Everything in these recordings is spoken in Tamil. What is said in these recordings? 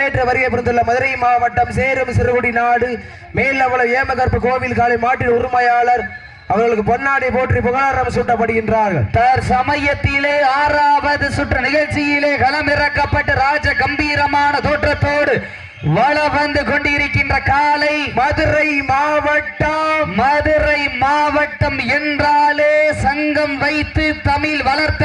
நேற்று வருகை புரிந்துள்ள மதுரை மாவட்டம் சேரும் சிறுகுடி நாடு. மேல்லவள ஏமகற்ப கோவில் காலை மாட்டின் உரிமையாளர். அவர்களுக்கு பொன்னாடி போற்றி புகழாரம் சூட்டப்படுகின்றார்கள். தற்சமயத்திலே ஆறாவது சுற்று நிகழ்ச்சியிலே களமிறக்கப்பட்டு ராஜ கம்பீரமான தோற்றத்தோடு வள வந்து கொண்டிருக்கின்ற காலை மதுரை மாவட்டம். மதுரை மாவட்டம் என்றாலே சங்கம் வைத்து தமிழ் வளர்த்த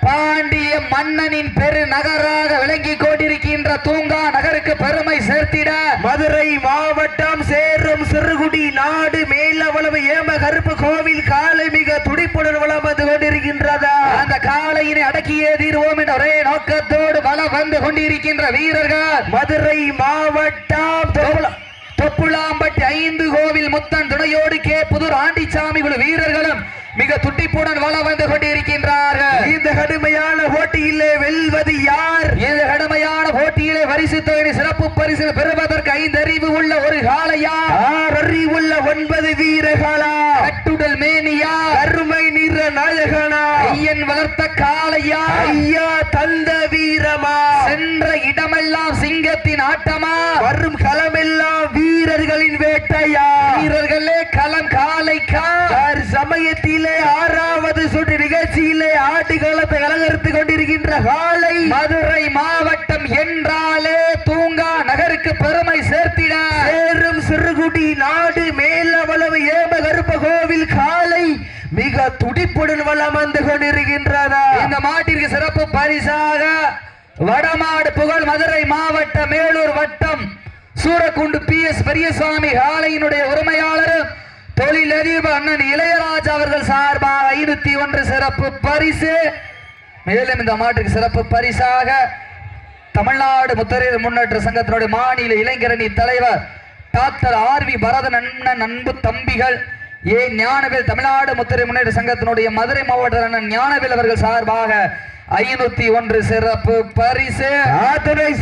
பாண்டிய மன்னனின் பெரு நகராக விளங்கி கொண்டிருக்கின்ற தூங்கா நகருக்கு பெருமை சேர்த்திட. மதுரை மாவட்டம் சேரும் சிறுகுடி நாடு மேலவளவு ஏமகற்ப கோவில் காலை மிக துடிப்புடன் வளம் வந்து கொண்டிருக்கின்றதா? அந்த காளையினை அடக்கியே தீர்வோம் என்ற ஒரே நோக்கத்தோடு வளம் வந்து கொண்டிருக்கின்ற வீரர்கள். மதுரை மாவட்டம் தொப்புள- தொப்புளாம்பட்டி ஐந்து கோவில் முத்தன் துணையோடு கே. புதூர் ஆண்டிச்சாமி குழு வீரர்களும் மிக துட்டிப்புடன் வளம் வந்து கொண்டிருக்கின்றார்கள். இந்த கடுமையான போட்டியிலே வெல்வது யார்? இந்த கடுமையான போட்டியிலே பரிசு தொகை சிறப்பு பரிசு பெறுவதற்கு ஐந்து அறிவு உள்ள ஒரு காளையா? உள்ள ஒன்பது வீரர்களா? கட்டுடல் மேனியா? கருமை நிற நாயகனா? ஐயன் வளர்த்த காளையா? ஐயா தந்த வீரமா? சென்ற இடமெல்லாம் சிங்கத்தின் ஆட்டமா? வரும் களமெல்லாம் வீரர்களின் வேட்டையா வீரர்களே களம் காளைக்கா யார் சமயத்திலே ஆறாவது சுற்று நிகழ்ச்சியிலே ஆட்டுகளத்தை அலங்கரித்துக் கொண்டிருக்கின்ற காலை மதுரை மாவட்டம் என்றாலே தூங்கா நகருக்கு பெருமை சேர்த்திட. சேரும் சிறுகுடி நாடு மேலவளவு ஏம கருப்ப கோவில் காலை மிக துடிப்புடன் வளம் வந்து கொண்டிருக்கின்றதா இந்த மாட்டிற்கு சிறப்பு பரிசாக வடமாடு புகழ் மதுரை மாவட்டம் மேலூர் வட்டம் சூரக்குண்டு பி எஸ் பெரியசாமி காலையினுடைய உரிமையாளரும் தொழிலதிபர் அண்ணன் இளையராஜா அவர்கள் சார்பாக ஐநூத்தி ஒன்று சிறப்பு பரிசு. மேலும் இந்த மாட்டுக்கு சிறப்பு பரிசாக தமிழ்நாடு முத்தரையர் முன்னேற்ற சங்கத்தினுடைய மாநில இளைஞரணி தலைவர் டாக்டர் ஆர் வி பரதன் அண்ணன் அன்பு தம்பிகள் ஏ ஞானவேல் தமிழ்நாடு முத்திரை முன்னேற்ற சங்கத்தினுடைய மதுரை மாவட்ட அண்ணன் ஞானவேல் அவர்கள் சார்பாக ஐநூத்தி ஒன்று சிறப்பு பரிசு.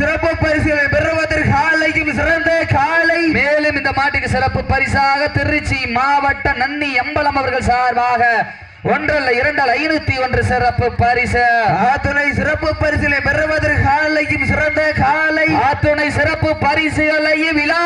சிறப்பு பரிசுகளை பெறுவதற்கு காலையும் சிறந்த காலை மேலும் இந்த மாட்டுக்கு சிறப்பு பரிசாக திருச்சி மாவட்ட நன்னி எம்பலம் அவர்கள் சார்பாக ஒன்றல்ல இரண்டல் ஐநூத்தி ஒன்று சிறப்பு பரிசு. ஆத்துணை சிறப்பு பரிசுகளை பெறுவதற்கு காலையும் சிறந்த காலை. ஆத்துணை சிறப்பு பரிசுகளையும் விழா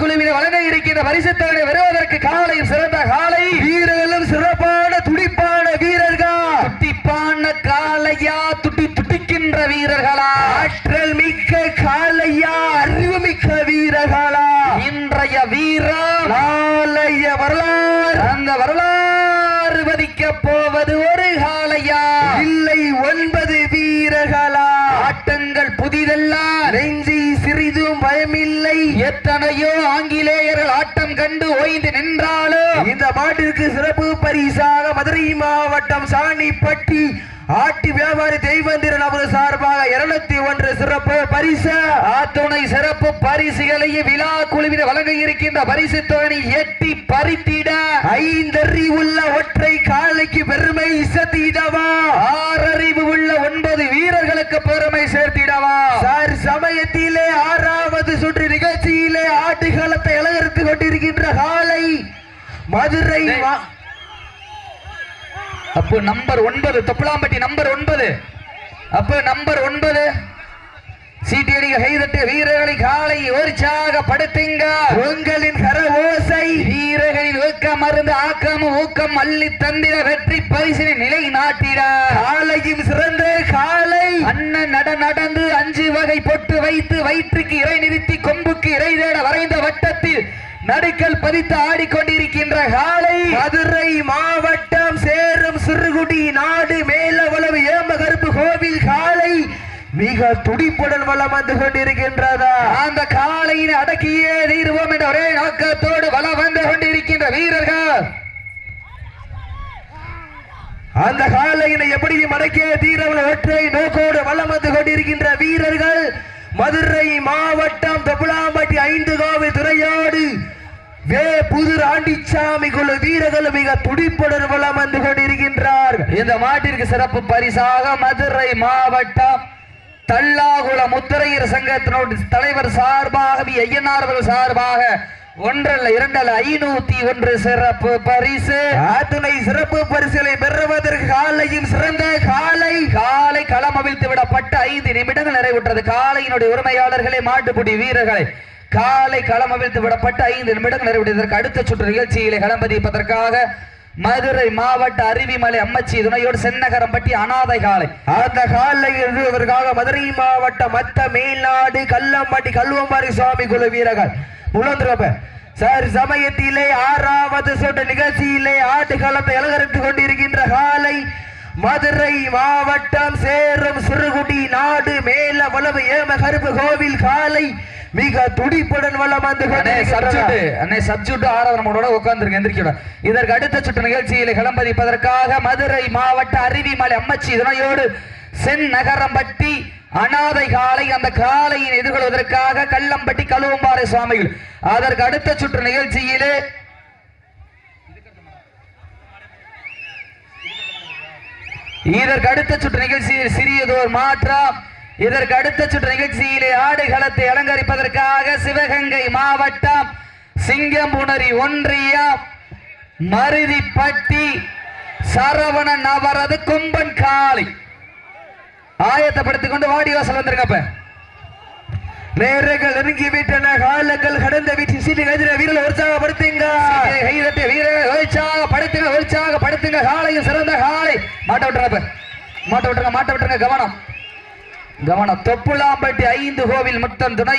குழுவில் வழங்க இருக்கின்ற பரிசு தொகையை பெறுவதற்கு காலையும் சிறந்த காலை. வீரர்களும் சிறப்பான துடிப்பான வீரர்கள் துட்டிப்பான காளையா துட்டி துட்டிக்கின்ற வீரர்களா ஆற்றல் மிக்க காலையா அறிவு மிக்க வீரர்களா இன்றைய வீரம் நாளைய வரலாறு அந்த வரலாறு வதிக்க போவது ஒரு காளையா இல்லை ஒன்பது வீரர்களா? ஆட்டங்கள் புதிதெல்லாம் நெஞ்சி சிறிதும் பயமில்லை. எத்தனையோ ஆங்கிலேயர்கள் ஆட்டம் கண்டு ஓய்ந்து நின்றாலும் இந்த மாட்டிற்கு சிறப்பு பரிசாக மதுரை மாவட்டம் சாணிப்பட்டி ஆட்டு வியாபாரி தெய்வந்திரன் அவர் சார்பாக இருநூத்தி ஒன்று சிறப்பு பரிசு. ஆத்துணை சிறப்பு பரிசுகளையும் விழா குழுவினர் வழங்க இருக்கின்ற பரிசு தொகை எட்டி பறித்திட. ஐந்தறி உள்ள ஒற்றை காலைக்கு பெருமை சத்திடவா ஆறறிவு உள்ள ஒன்பது வீரர்களுக்கு பெருமை சேர்த்திடவா. சார் சமயத்திலே ஆறாவது சுற்று நிகழ்ச்சியிலே ஆட்டுகளத்தை அலங்கரித்துக் கொண்டிருக்கின்ற காலை மதுரை அப்போ நம்பர் ஒன்பது தொப்பலாம்பட்டி நம்பர் ஒன்பது. அப்போ நம்பர் ஒன்பது. சீட்டியடிக கைதட்டு வீரர்களை காலை உற்சாகப்படுத்துங்க உங்களின் கர ஓசை வீரர்களின் ஊக்கம் மருந்து ஆக்கம் ஊக்கம் அள்ளி தந்திர வெற்றி பரிசினை நிலை நாட்டிட காலையும் சிறந்த காலை. அண்ணன் நட நடந்து அஞ்சு வகை பொட்டு வைத்து வயிற்றுக்கு இறை நிறுத்தி கொம்புக்கு இறை தேட வரைந்த வட்டத்தில் நடுக்கல் பதித்து ஆடிக்கொண்டிருக்கின்ற காலை. மதுரை மாவட்டம் சேரும் சிறுகுடி நாடு மேலவளவு ஏமகருப்பு கோவில் காலை மிக துடிப்புடன் வளம் வந்து கொண்டிருக்கின்றதா? அந்த காலையினை அடக்கியே தீர்வோம் என்ற ஒரே நோக்கத்தோடு வளம் வந்து கொண்டிருக்கின்ற வீரர்கள். அந்த காலையினை எப்படியும் அடக்கிய தீரவள ஒற்றை நோக்கோடு வளம் வந்து கொண்டிருக்கின்ற வீரர்கள் மதுரை மாவட்டம் தொப்புளாம்பட்டி ஐந்து கோவில் துறையோடு வே புதுர் ஆண்டிச்சாமி குழு வீரர்கள் மிக துடிப்புடன் வளம் வந்து கொண்டிருக்கின்றார். இந்த மாட்டிற்கு சிறப்பு பரிசாக மதுரை மாவட்டம் தல்லாகுள முத்திரையர் சங்கத்தினுடைய தலைவர் சார்பாக வி. ஐயனார் சார்பாக ஒன்றல்ல இரண்டல்ல ஐநூத்தி ஒன்று சிறப்பு பரிசு. அத்துணை சிறப்பு பரிசுகளை பெறுவதற்கு காலையும் சிறந்த காலை காலை களம் அவிழ்த்து விடப்பட்ட ஐந்து நிமிடங்கள் நிறைவுற்றது. காலையினுடைய உரிமையாளர்களே மாட்டுப்பிடி வீரர்களை காலை களம் அவிழ்த்து விடப்பட்ட ஐந்து நிமிடங்கள் நிறைவுற்றதற்கு அடுத்த சுற்று நிகழ்ச்சியிலே களம்பதிப்பதற்காக மதுரை மாவட்ட அருவிமலை அம்மச்சி துணையோடு சென்னகரம்பட்டி அனாதை காலை. அந்த காலை இருந்ததற்காக மதுரை மாவட்டம் மத்த மேல்நாடு கல்லம்பட்டி கல்வம்பாரி சுவாமி குழு வீரர்கள். உணர்ந்துருப்ப சார் சமயத்திலே ஆறாவது சொன்ன நிகழ்ச்சியிலே ஆட்டு களத்தை அலங்கரித்துக் கொண்டிருக்கின்ற காலை மதுரை மாவட்டம் சேரும் சிறுகுடி நாடு மேல வளவு ஏம கருப்பு கோவில் காலை மிக துடிப்புடன் வளம் வந்து அண்ணே சப்ஜூட் கொண்டிருக்கின்றன. அண்ணே சப்ஜூட் ஆறாவது நம்மளோட உட்கார்ந்துருங்க எந்திரிக்கோட. இதற்கு அடுத்த சுற்று நிகழ்ச்சியில் கிளம்பதிப்பதற்காக மதுரை மாவட்ட அருவிமலை அம்மச்சி துணையோடு சென் நகரம்பட்டி அனாதை காலை அந்த காலையின் எதிர்கொள்வதற்காக கல்லம்பட்டி கழுவம்பாறை சுவாமிகள். அதற்கு அடுத்த சுற்று நிகழ்ச்சியிலே இதற்கு அடுத்த சுற்று நிகழ்ச்சியில் சிறியதோர் மாற்றம். இதற்கு அடுத்த சுற்று நிகழ்ச்சியிலே ஆடுகளத்தை அலங்கரிப்பதற்காக சிவகங்கை மாவட்டம் சிங்கம்புணரி ஒன்றியம் மருதிப்பட்டி சரவணன் அவரது கும்பன் காளி. ஆயத்தப்படுத்திக் கொண்டு வாடி வாசல் வந்துருங்கப்ப நேரங்கள் நெருங்கி விட்டன காலங்கள் கடந்த வீட்டு சீட்டு கதிர வீரர்கள் உற்சாகப்படுத்துங்க. கைதட்டி வீர உற்சாக படுத்துங்க உற்சாக படுத்துங்க காலையும் சிறந்த காலை மாட்ட விட்டுறப்ப மாட்ட விட்டுருங்க மாட்ட விட்டுருங்க கவனம். கவனம். தொப்புலாம்பட்டி ஐந்து கோவில் முத்தம் துணை